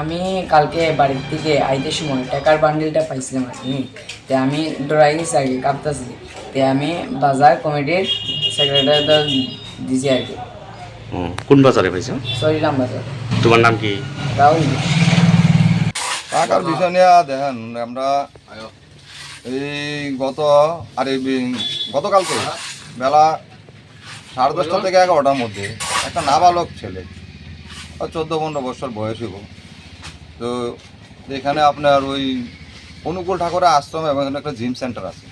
আমি কালকে বাড়ির থেকে আইতে সময় টাকার বান্ডিলটা পাইছিলাম আর কি। তে আমি ডরাই গেছি আর কি কাঁপতেছি। তে আমি বাজার কমিটির সেক্রেটারি দিছি আর কি। কোন বাজারে পাইছো? সরিলাম বাজার। তোমার নাম কি? রাহুল টাকার বিষয় নিয়ে দেখেন আমরা এই গত আর এই গতকালকে বেলা সাড়ে দশটা থেকে এগারোটার মধ্যে একটা নাবালক ছেলে চোদ্দ পনেরো বছর বয়স হইব। তো এখানে আপনার ওই অনুকূল ঠাকুরের আশ্রম এবং এখানে একটা জিম সেন্টার আছে।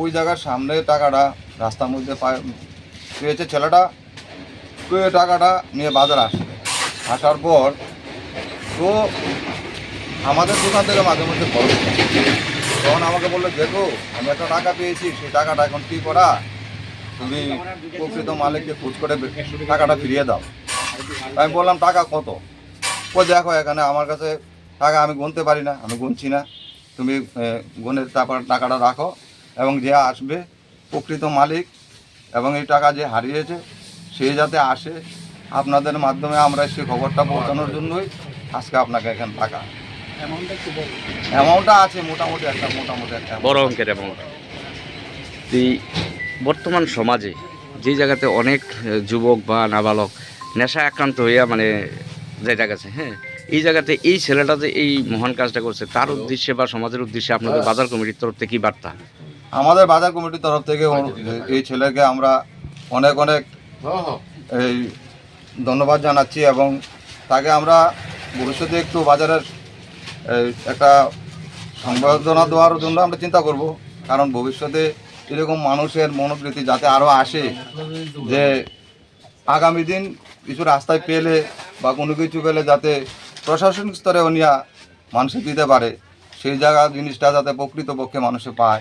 ওই জায়গার সামনে টাকাটা রাস্তার মধ্যে পায়, পেয়েছে ছেলেটা, পেয়ে টাকাটা নিয়ে বাজার আসে। আসার পর তো আমাদের দোকান থেকে মাঝে মধ্যে খরচ তখন আমাকে বলল, দেখো, আমি একটা টাকা পেয়েছি, সেই টাকাটা এখন কী করা? তুমি প্রকৃত মালিককে খোঁজ করে টাকাটা ফিরিয়ে দাও। আমি বললাম, টাকা কত? ও দেখো এখানে আমার কাছে টাকা আমি গুনতে পারি না আমি গুনছি না। তুমি গুনে তারপর টাকাটা রাখো এবং যে আসবে প্রকৃত মালিক এবং এই টাকা যে হারিয়েছে সে যাতে আসে আপনাদের মাধ্যমে আমরা সেই খবরটা পৌঁছানোর জন্যই আজকে আপনাকে এখানে টাকা অ্যামাউন্টটা আছে মোটামুটি একটা মোটামুটি একটা বড় অঙ্কের অ্যামাউন্ট এই বর্তমান সমাজে যে জায়গাতে অনেক যুবক বা নাবালক নেশা আক্রান্ত হইয়া মানে যেটা গেছে হ্যাঁ? এই জায়গাতে এই ছেলেটা যে এই মহান কাজটা করছে তার উদ্দেশ্যে বা সমাজের উদ্দেশ্যে আপনাদের বাজার কমিটির তরফ থেকে কি বার্তা? আমাদের বাজার কমিটির তরফ থেকে এই ছেলেকে আমরা অনেক অনেক এই ধন্যবাদ জানাচ্ছি এবং তাকে আমরা ভবিষ্যতে একটু বাজারের একটা সংবর্ধনা দেওয়ার জন্য আমরা চিন্তা করব। কারণ ভবিষ্যতে এরকম মানুষের মনোবৃত্তি যাতে আরও আসে যে আগামী দিন কিছু রাস্তায় পেলে বা কোনো কিছু পেলে যাতে প্রশাসনিক স্তরে উনিয়া মানুষে দিতে পারে, সেই জায়গা জিনিসটা যাতে প্রকৃতপক্ষে মানুষে পায়।